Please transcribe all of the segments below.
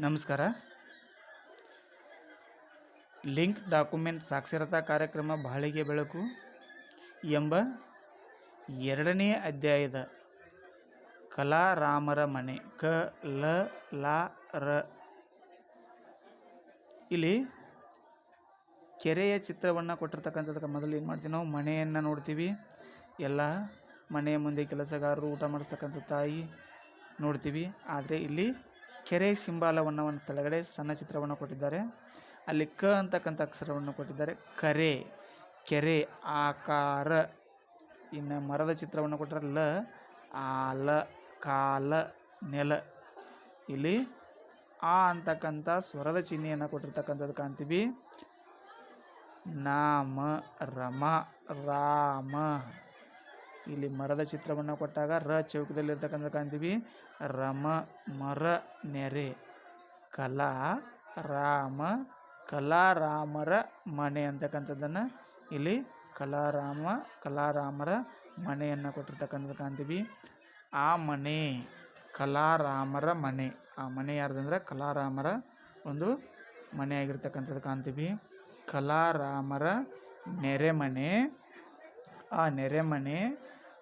ನಮಸ್ಕಾರ. Link document ಸಾಕ್ಷರತಾ ಕಾರ್ಯಕ್ರಮ ಬಾಳಿಗೆ ಬೆಳಕು ಎಂಬ ಎರಡನೇ ಅಧ್ಯಾಯದ ಕಲಾರಾಮರ ಮನೆ, ಕ, ಲ ಲ, ರ. ಇಲ್ಲಿ ಕೆರೆಯ ಚಿತ್ರವನ್ನು ಕೊಟ್ಟಿರ್ತಕ್ಕಂಥದಕ್ಕೆ ಮೊದಲು ಏನು ಮಾಡ್ತೀವಿ ನಾವು? ಮನೆಯನ್ನು ನೋಡ್ತೀವಿ. ಎಲ್ಲ ಮನೆಯ ಮುಂದೆ ಕೆಲಸಗಾರರು ಊಟ ಮಾಡಿಸ್ತಕ್ಕಂಥ ತಾಯಿ ನೋಡ್ತೀವಿ. ಆದರೆ ಇಲ್ಲಿ ಕೆರೆ ಸಿಂಬಾಲವನ್ನು ಒಂದು ಕೆಳಗಡೆ ಸಣ್ಣ ಚಿತ್ರವನ್ನು ಕೊಟ್ಟಿದ್ದಾರೆ. ಅಲ್ಲಿ ಕ ಅಂತಕ್ಕಂಥ ಅಕ್ಷರವನ್ನು ಕೊಟ್ಟಿದ್ದಾರೆ. ಕರೆ, ಕೆರೆ, ಆಕಾರ. ಇನ್ನು ಮರದ ಚಿತ್ರವನ್ನು ಕೊಟ್ಟರೆ ಲ ಆಲ ಕಾಲ, ನೆಲ. ಇಲ್ಲಿ ಆ ಅಂತಕ್ಕಂಥ ಸ್ವರದ ಚಿಹ್ನೆಯನ್ನು ಕೊಟ್ಟಿರ್ತಕ್ಕಂಥದ್ದು ಕಾಣ್ತೀವಿ. ನಾಮ, ರಮ, ರಾಮ. ಇಲ್ಲಿ ಮರದ ಚಿತ್ರವನ್ನು ಕೊಟ್ಟಾಗ ರ ಚೌಕದಲ್ಲಿರ್ತಕ್ಕಂಥ ಕಾಣ್ತೀವಿ. ರಮ, ಮರ, ನೆರೆ. ಕಲಾ, ರಾಮ, ಕಲಾರಾಮರ ಮನೆ ಅಂತಕ್ಕಂಥದ್ದನ್ನು ಇಲ್ಲಿ ಕಲಾರಾಮ, ಕಲಾರಾಮರ ಮನೆಯನ್ನು ಕೊಟ್ಟಿರ್ತಕ್ಕಂಥದ್ದು ಕಾಣ್ತೀವಿ. ಆ ಮನೆ, ಕಲಾರಾಮರ ಮನೆ. ಆ ಮನೆ ಯಾರ್ದಂದ್ರೆ ಕಲಾರಾಮರ ಒಂದು ಮನೆ ಆಗಿರ್ತಕ್ಕಂಥದ್ದು ಕಾಣ್ತೀವಿ. ಕಲಾರಾಮರ ನೆರೆಮನೆ ಆ ನೆರೆಮನೆ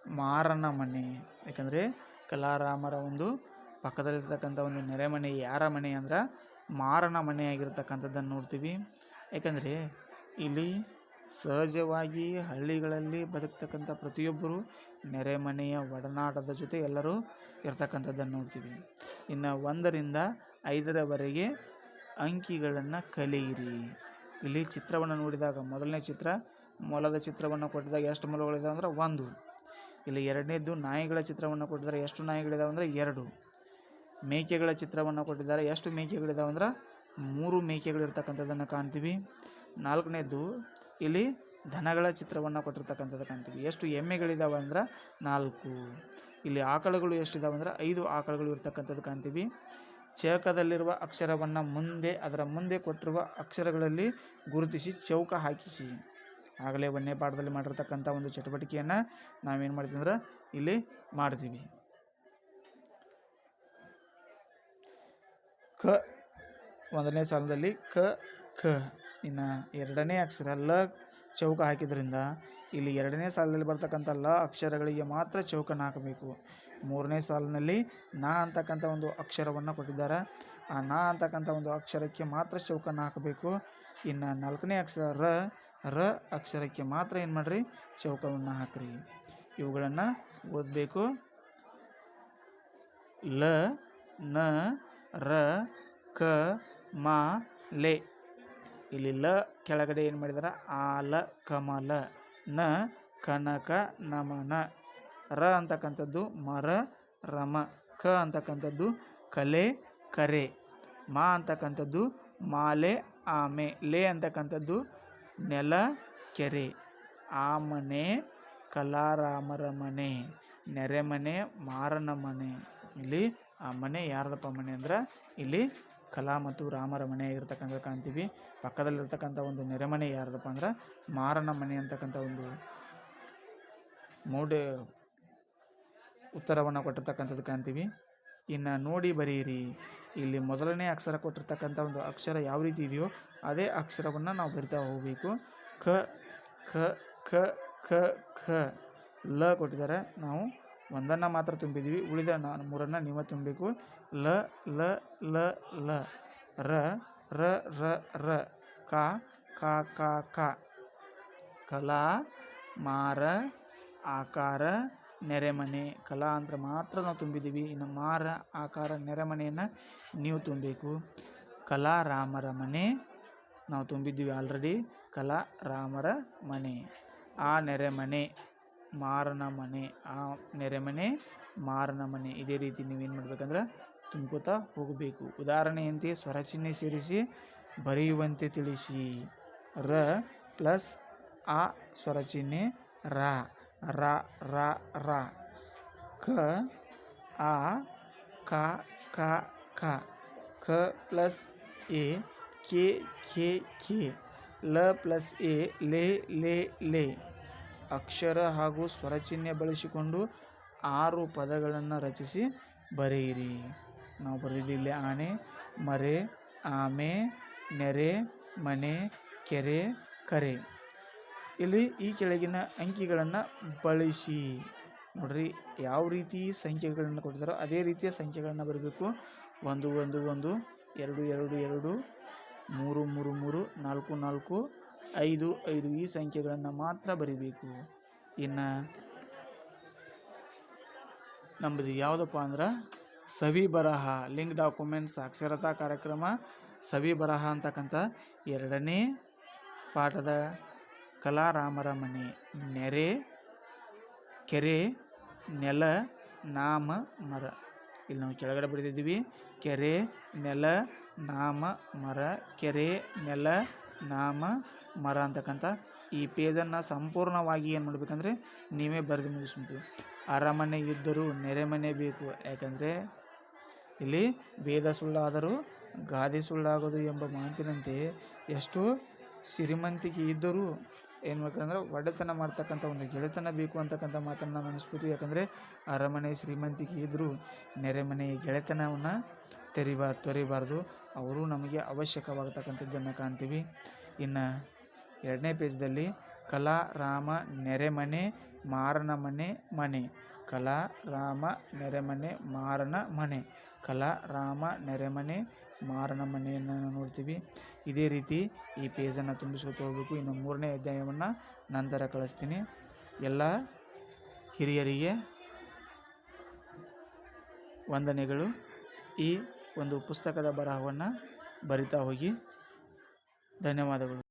ಮಾರನ ಮನೆ. ಯಾಕಂದರೆ ಕಲಾರಾಮರ ಒಂದು ಪಕ್ಕದಲ್ಲಿರ್ತಕ್ಕಂಥ ಒಂದು ನೆರೆಮನೆ ಯಾರ ಮನೆ ಅಂದ್ರೆ ಮಾರನ ಮನೆ ಆಗಿರ್ತಕ್ಕಂಥದ್ದನ್ನು ನೋಡ್ತೀವಿ. ಯಾಕಂದರೆ ಇಲ್ಲಿ ಸಹಜವಾಗಿ ಹಳ್ಳಿಗಳಲ್ಲಿ ಬದುಕ್ತಕ್ಕಂಥ ಪ್ರತಿಯೊಬ್ಬರು ನೆರೆಮನೆಯ ಒಡನಾಟದ ಜೊತೆ ಎಲ್ಲರೂ ಇರ್ತಕ್ಕಂಥದ್ದನ್ನು ನೋಡ್ತೀವಿ. ಇನ್ನು ಒಂದರಿಂದ ಐದರವರೆಗೆ ಅಂಕಿಗಳನ್ನು ಕಲಿಯಿರಿ. ಇಲ್ಲಿ ಚಿತ್ರವನ್ನು ನೋಡಿದಾಗ ಮೊದಲನೇ ಚಿತ್ರ ಮೊಲದ ಚಿತ್ರವನ್ನು ಕೊಟ್ಟಿದಾಗ ಎಷ್ಟು ಮೊಲಗಳಿದೆ ಅಂದ್ರೆ ಒಂದು. ಇಲ್ಲಿ ಎರಡನೇದ್ದು ನಾಯಿಗಳ ಚಿತ್ರವನ್ನು ಕೊಟ್ಟಿದ್ದಾರೆ. ಎಷ್ಟು ನಾಯಿಗಳಿದಾವೆ ಅಂದರೆ ಎರಡು. ಮೇಕೆಗಳ ಚಿತ್ರವನ್ನು ಕೊಟ್ಟಿದ್ದಾರೆ. ಎಷ್ಟು ಮೇಕೆಗಳಿದಾವೆ ಅಂದ್ರೆ ಮೂರು ಮೇಕೆಗಳಿರ್ತಕ್ಕಂಥದ್ದನ್ನು ಕಾಣ್ತೀವಿ. ನಾಲ್ಕನೇದ್ದು ಇಲ್ಲಿ ದನಗಳ ಚಿತ್ರವನ್ನು ಕೊಟ್ಟಿರ್ತಕ್ಕಂಥದ್ದು ಕಾಣ್ತೀವಿ. ಎಷ್ಟು ಎಮ್ಮೆಗಳಿದಾವೆ ಅಂದ್ರೆ ನಾಲ್ಕು. ಇಲ್ಲಿ ಆಕಳುಗಳು ಎಷ್ಟಿದಾವೆ ಅಂದ್ರೆ ಐದು ಆಕಳುಗಳು ಇರ್ತಕ್ಕಂಥದ್ದು ಕಾಣ್ತೀವಿ. ಚೌಕದಲ್ಲಿರುವ ಅಕ್ಷರವನ್ನು ಮುಂದೆ, ಅದರ ಮುಂದೆ ಕೊಟ್ಟಿರುವ ಅಕ್ಷರಗಳಲ್ಲಿ ಗುರುತಿಸಿ ಚೌಕ ಹಾಕಿಸಿ. ಆಗಲೇ ಒಂದನೇ ಪಾಠದಲ್ಲಿ ಮಾಡಿರ್ತಕ್ಕಂಥ ಒಂದು ಚಟುವಟಿಕೆಯನ್ನು ನಾವೇನು ಮಾಡ್ತೀವಿ ಅಂದ್ರೆ ಇಲ್ಲಿ ಮಾಡ್ತೀವಿ. ಕ ಒಂದನೇ ಸಾಲದಲ್ಲಿ ಕ ಖ ಇನ್ನು ಎರಡನೇ ಅಕ್ಷರ ಲ ಚೌಕ ಹಾಕಿದ್ರಿಂದ ಇಲ್ಲಿ ಎರಡನೇ ಸಾಲದಲ್ಲಿ ಬರ್ತಕ್ಕಂಥ ಲ ಅಕ್ಷರಗಳಿಗೆ ಮಾತ್ರ ಚೌಕನ ಹಾಕಬೇಕು. ಮೂರನೇ ಸಾಲಿನಲ್ಲಿ ನಾ ಅಂತಕ್ಕಂಥ ಒಂದು ಅಕ್ಷರವನ್ನು ಕೊಟ್ಟಿದ್ದಾರೆ. ಆ ನಾ ಅಂತಕ್ಕಂಥ ಒಂದು ಅಕ್ಷರಕ್ಕೆ ಮಾತ್ರ ಚೌಕನ್ನು ಹಾಕಬೇಕು. ಇನ್ನು ನಾಲ್ಕನೇ ಅಕ್ಷರ ರ ರ ಅಕ್ಷರಕ್ಕೆ ಮಾತ್ರ ಏನು ಮಾಡಿರಿ? ಚೌಕವನ್ನು ಹಾಕ್ರಿ. ಇವುಗಳನ್ನು ಓದಬೇಕು. ಲ, ನ, ರ, ಕ, ಮ, ಲೆ. ಇಲ್ಲಿ ಲ ಕೆಳಗಡೆ ಏನು ಮಾಡಿದಾರೆ? ಆಲ ಕಮಲ ನ, ಕನಕ, ನಮನ. ರ ಅಂತಕ್ಕಂಥದ್ದು ಮರ, ರಮ. ಕ ಅಂತಕ್ಕಂಥದ್ದು ಕಲೆ, ಕರೆ. ಮಾ ಅಂತಕ್ಕಂಥದ್ದು ಮಾಲೆ, ಆಮೆ. ಲೆ ಅಂತಕ್ಕಂಥದ್ದು ನೆಲ ಕೆರೆ ಆ ಮನೆ ಕಲಾರಾಮರ ಮನೆ, ನೆರೆಮನೆ, ಮಾರನ ಮನೆ. ಇಲ್ಲಿ ಆ ಮನೆ ಯಾರದಪ್ಪ ಮನೆ ಅಂದ್ರೆ, ಇಲ್ಲಿ ಕಲಾ ಮತ್ತು ರಾಮರ ಮನೆ ಆಗಿರ್ತಕ್ಕಂಥ ಕಾಣ್ತೀವಿ. ಪಕ್ಕದಲ್ಲಿರ್ತಕ್ಕಂಥ ಒಂದು ನೆರೆಮನೆ ಯಾರದಪ್ಪ ಅಂದ್ರೆ, ಮಾರನ ಮನೆ ಅಂತಕ್ಕಂಥ ಒಂದು ಮೌಢ್ಯ ಉತ್ತರವನ್ನು ಕೊಟ್ಟಿರ್ತಕ್ಕಂಥದ್ದು ಕಾಣ್ತೀವಿ. ಇನ್ನು ನೋಡಿ ಬರೀರಿ ಇಲ್ಲಿ ಮೊದಲನೇ ಅಕ್ಷರ ಕೊಟ್ಟಿರ್ತಕ್ಕಂಥ ಒಂದು ಅಕ್ಷರ ಯಾವ ರೀತಿ ಇದೆಯೋ ಅದೇ ಅಕ್ಷರವನ್ನು ನಾವು ಬರಿತಾ ಹೋಗಬೇಕು. ಖ ಖ ಖ ಖ ಖ ಲ ಕೊಟ್ಟಿದ್ದಾರೆ. ನಾವು ಒಂದನ್ನು ಮಾತ್ರ ತುಂಬಿದ್ದೀವಿ. ಉಳಿದ ನಾನು ಮೂರನ್ನು ನೀವೇ ತುಂಬಬೇಕು ಲ ಲ ಲ ಲ. ರ ರ ರ ರ. ಕ ಕ ಕ ಕ. ಕಲಾ, ಮಾರ, ಆಕಾರ, ನೆರೆಮನೆ. ಕಲಾ ಅಂದರೆ ಮಾತ್ರ ನಾವು ತುಂಬಿದ್ದೀವಿ. ಇನ್ನು ಮಾರ, ಆಕಾರ, ನೆರೆಮನೆಯನ್ನು ನೀವು ತುಂಬಬೇಕು ಕಲಾ, ರಾಮರ ಮನೆ. ನಾವು ತುಂಬಿದ್ದೀವಿ ಆಲ್ರೆಡಿ ಕಲಾ ರಾಮರ ಮನೆ. ಆ ನೆರೆಮನೆ, ಮಾರನ ಮನೆ, ಆ ನೆರೆಮನೆ, ಮಾರನ ಮನೆ. ಇದೇ ರೀತಿ ನೀವೇನು ಮಾಡ್ಬೇಕಂದ್ರೆ ತುಂಬ್ಕೋತಾ ಹೋಗಬೇಕು. ಉದಾಹರಣೆಯಂತೆ ಸ್ವರಚಿಹ್ನೆ ಸೇರಿಸಿ ಬರೆಯುವಂತೆ ತಿಳಿಸಿ. ರ ಪ್ಲಸ್ ಆ ಸ್ವರಚಿಹ್ನೆ ರಾ. ರ ರ ರ. ಕ, ಆ, ಕ ಕ ಕ. ಕ ಪ್ಲಸ್ ಎ ಕೆ ಕೆ ಕೆ ಲ ಪ್ಲಸ್ ಎ, ಲೇ ಲೇ ಲೇ. ಅಕ್ಷರ ಹಾಗೂ ಸ್ವರಚಿಹ್ನೆ ಬಳಸಿಕೊಂಡು ಆರು ಪದಗಳನ್ನು ರಚಿಸಿ ಬರೆಯಿರಿ. ನಾವು ಬರೆದಿದ್ದೀವಿ ಆಣೆ, ಮರೆ, ಆಮೆ, ನೆರೆ, ಮನೆ, ಕೆರೆ, ಕರೆ. ಇಲ್ಲಿ ಈ ಕೆಳಗಿನ ಅಂಕಿಗಳನ್ನು ಬಳಸಿ. ನೋಡ್ರಿ, ಯಾವ ರೀತಿ ಸಂಖ್ಯೆಗಳನ್ನು ಕೊಟ್ಟಿದ್ದಾರೋ ಅದೇ ರೀತಿಯ ಸಂಖ್ಯೆಗಳನ್ನು ಬರಬೇಕು. ಒಂದು ಒಂದು ಒಂದು, ಎರಡು ಎರಡು ಎರಡು ಮೂರು ಮೂರು ಮೂರು, ನಾಲ್ಕು ನಾಲ್ಕು, ಐದು ಐದು ಈ ಸಂಖ್ಯೆಗಳನ್ನು ಮಾತ್ರ ಬರಿಬೇಕು. ಇನ್ನು ನಮ್ಮದು ಯಾವುದಪ್ಪ ಅಂದ್ರೆ ಸವಿ ಬರಹ ಲಿಂಕ್ ಡಾಕ್ಯುಮೆಂಟ್ಸ್ ಸಾಕ್ಷರತಾ ಕಾರ್ಯಕ್ರಮ, ಸವಿ ಬರಹ ಅಂತಕ್ಕಂಥ ಎರಡನೇ ಪಾಠದ ಕಲಾರಾಮರ ಮನೆ. ನೆರೆ, ಕೆರೆ, ನೆಲ, ನಾಮ, ಮರ. ಇಲ್ಲಿ ನಾವು ಕೆಳಗಡೆ ಬರೆದಿದ್ದೀವಿ. ಕೆರೆ, ನೆಲ ನಾಮ, ಮರ, ಕೆರೆ, ನೆಲ, ನಾಮ, ಮರ ಅಂತಕ್ಕಂಥ ಈ ಪೇಜನ್ನು ಸಂಪೂರ್ಣವಾಗಿ ಏನು ಮಾಡಬೇಕಂದ್ರೆ ನೀವೇ ಬರೆದು ಮುಗಿಸ್ಬಿಟ್ಟು ಅರಮನೆ ಇದ್ದರೂ ನೆರೆಮನೆ ಬೇಕು. ಯಾಕಂದರೆ ಇಲ್ಲಿ ವೇದ ಸುಳ್ಳಾದರೂ ಗಾದೆ ಸುಳ್ಳಾಗೋದು ಎಂಬ ಮಾತಿನಂತೆ ಎಷ್ಟು ಶ್ರೀಮಂತಿಕೆ ಇದ್ದರೂ ಏನು ಬೇಕಂದ್ರೆ ಒಡೆತನ ಮಾಡ್ತಕ್ಕಂಥ ಒಂದು ಗೆಳೆತನ ಬೇಕು ಅಂತಕ್ಕಂಥ ಮಾತನ್ನು ನಾನು ಅನಿಸ್ಬೋದು ಯಾಕಂದರೆ ಅರಮನೆ ಶ್ರೀಮಂತಿಕೆ ಇದ್ದರೂ ನೆರೆಮನೆ ಗೆಳೆತನವನ್ನು ತೆರಿಬಾ, ತೊರಿಬಾರ್ದು. ಅವರು ನಮಗೆ ಅವಶ್ಯಕವಾಗತಕ್ಕಂಥದ್ದನ್ನು ಕಾಣ್ತೀವಿ. ಇನ್ನು ಎರಡನೇ ಪೇಜ್ದಲ್ಲಿ ಕಲಾ, ರಾಮ ನೆರೆಮನೆ ಮಾರನ ಮನೆ ಮನೆ. ಕಲಾ, ರಾಮ ನೆರೆಮನೆ ಮಾರನ ಮನೆ. ಕಲಾ, ರಾಮ ನೆರೆಮನೆ ಮಾರನ ಮನೆಯನ್ನು ನೋಡ್ತೀವಿ. ಇದೇ ರೀತಿ ಈ ಪೇಜನ್ನು ತುಂಬಿಸ್ಕೊತ ಹೋಗಬೇಕು. ಇನ್ನು ಮೂರನೇ ಅಧ್ಯಾಯವನ್ನು ನಂತರ ಕಳಿಸ್ತೀನಿ. ಎಲ್ಲ ಹಿರಿಯರಿಗೆ ವಂದನೆಗಳು. ಈ ಒಂದು ಪುಸ್ತಕದ ಬರಹವನ್ನು ಬರಿತಾ ಹೋಗಿ. ಧನ್ಯವಾದಗಳು.